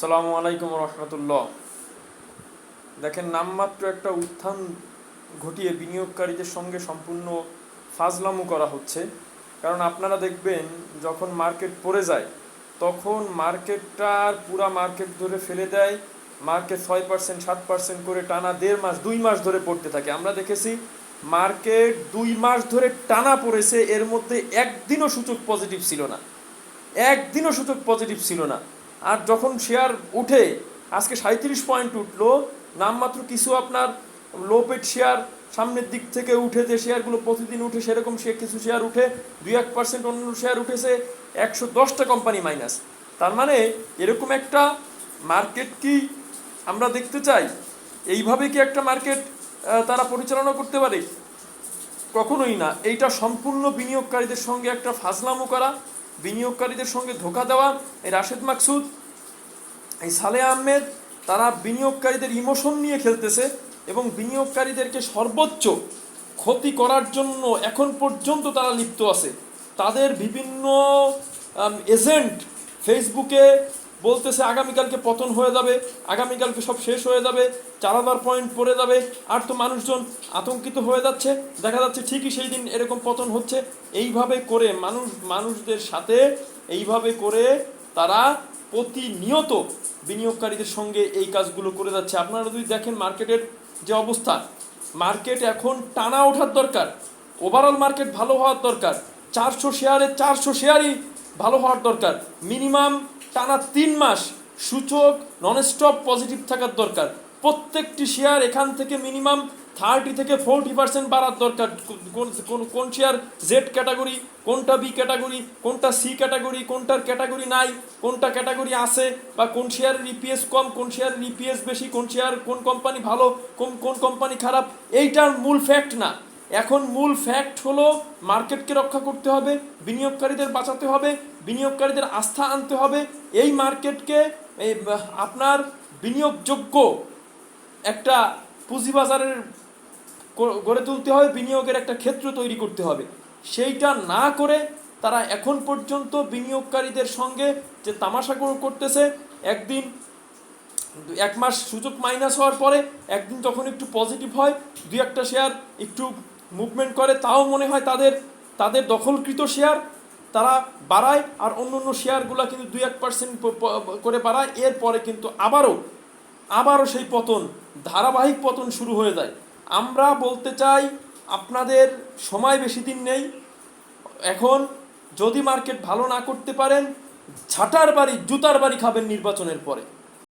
সালামু আলাইকুম রহমতুল্লাহ। দেখেন, নামমাত্র একটা উত্থান ঘটিয়ে বিনিয়োগকারীদের সঙ্গে সম্পূর্ণ ফাজলামু করা হচ্ছে। কারণ আপনারা দেখবেন, যখন মার্কেট পড়ে যায়, তখন মার্কেটটার পুরা মার্কেট ধরে ফেলে দেয়। মার্কেট ছয় পার্সেন্ট সাত পার্সেন্ট করে টানা দেড় মাস, দুই মাস ধরে পড়তে থাকে। আমরা দেখেছি, মার্কেট দুই মাস ধরে টানা পড়েছে, এর মধ্যে একদিনও সূচক পজিটিভ ছিল না। একদিনও সূচক পজিটিভ ছিল না। আর যখন শেয়ার উঠে, আজকে সাঁত্রিশ পয়েন্ট উঠল, নামমাত্র কিছু আপনার লো পেড শেয়ার সামনের দিক থেকে উঠে যে শেয়ারগুলো প্রতিদিন উঠে, সেরকম সে কিছু শেয়ার উঠে, দুই এক পার্সেন্ট অন্য শেয়ার উঠেছে, একশো দশটা কোম্পানি মাইনাস তার মানে এরকম একটা মার্কেট কি আমরা দেখতে চাই? এইভাবে কি একটা মার্কেট তারা পরিচালনা করতে পারে? কখনোই না। এইটা সম্পূর্ণ বিনিয়োগকারীদের সঙ্গে একটা ফাজলামো করা, বিনিয়োগকারীদের সঙ্গে ধোকা দেওয়া। এই রাশেদ মাকসুদ এই সালে আহমেদ তারা বিনিয়োগকারীদের ইমোশন নিয়ে খেলতেছে এবং বিনিয়োগকারীদেরকে সর্বোচ্চ ক্ষতি করার জন্য এখন পর্যন্ত তারা লিপ্ত আছে। তাদের বিভিন্ন এজেন্ট ফেসবুকে বলতেছে, আগামীকালকে পতন হয়ে যাবে, আগামীকালকে সব শেষ হয়ে যাবে, চার হাজার পয়েন্ট পড়ে যাবে, আর তো মানুষজন আতঙ্কিত হয়ে যাচ্ছে। দেখা যাচ্ছে ঠিকই সেই দিন এরকম পতন হচ্ছে। এইভাবে করে মানুষ, মানুষদের সাথে এইভাবে করে তারা প্রতিনিয়ত বিনিয়োগকারীদের সঙ্গে এই কাজগুলো করে যাচ্ছে। আপনারা যদি দেখেন মার্কেটের যে অবস্থা, মার্কেট এখন টানা ওঠার দরকার ওভারঅল মার্কেট ভালো হওয়ার দরকার, চারশো শেয়ারে চারশো শেয়ারই ভালো হওয়ার দরকার মিনিমাম টানা তিন মাস সূচক ননস্টপ পজিটিভ থাকার দরকার। প্রত্যেকটি শেয়ার এখান থেকে মিনিমাম থার্টি থেকে ফোরটি পার্সেন্ট বাড়ার দরকার। কোন- কোন- শেয়ার জেড ক্যাটাগরি কোনটা বি ক্যাটাগরি কোনটা সি ক্যাটাগরি কোনটার ক্যাটাগরি নাই, কোনটা ক্যাটাগরি আছে, বা কোন শেয়ারের ইপিএস কম, কোন শেয়ারের ইপিএস বেশি, কোন শেয়ার কোন কোম্পানি ভালো, কোন কোন কোম্পানি খারাপ, এইটার মূল ফ্যাক্ট না। এখন মূল ফ্যাক্ট হলো মার্কেটকে রক্ষা করতে হবে, বিনিয়োগকারীদের বাঁচাতে হবে, বিনিয়োগকারীদের আস্থা আনতে হবে। এই মার্কেটকে আপনার বিনিয়োগযোগ্য একটা পুঁজিবাজারের গড়ে তুলতে হবে, বিনিয়োগের একটা ক্ষেত্র তৈরি করতে হবে। সেইটা না করে তারা এখন পর্যন্ত বিনিয়োগকারীদের সঙ্গে যে তামাশা কর- করতেছে, একদিন এক মাস সুযোগ মাইনাস হওয়ার পরে একদিন যখন একটু পজিটিভ হয়, দুই একটা শেয়ার একটু মুভমেন্ট করে, তাও মনে হয় তাদের তাদের দখলকৃত শেয়ার তারা বাড়ায় আর অন্য অন্য শেয়ারগুলো কিন্তু দুই এক পার্সেন্ট করে বাড়ায়। এরপরে কিন্তু আবারও আবারও সেই পতন, ধারাবাহিক পতন শুরু হয়ে যায়। আমরা বলতে চাই, আপনাদের সময় বেশি দিন নেই। এখন যদি মার্কেট ভালো না করতে পারেন, ঝাঁটার বাড়ি, জুতার বাড়ি খাবেন নির্বাচনের পরে।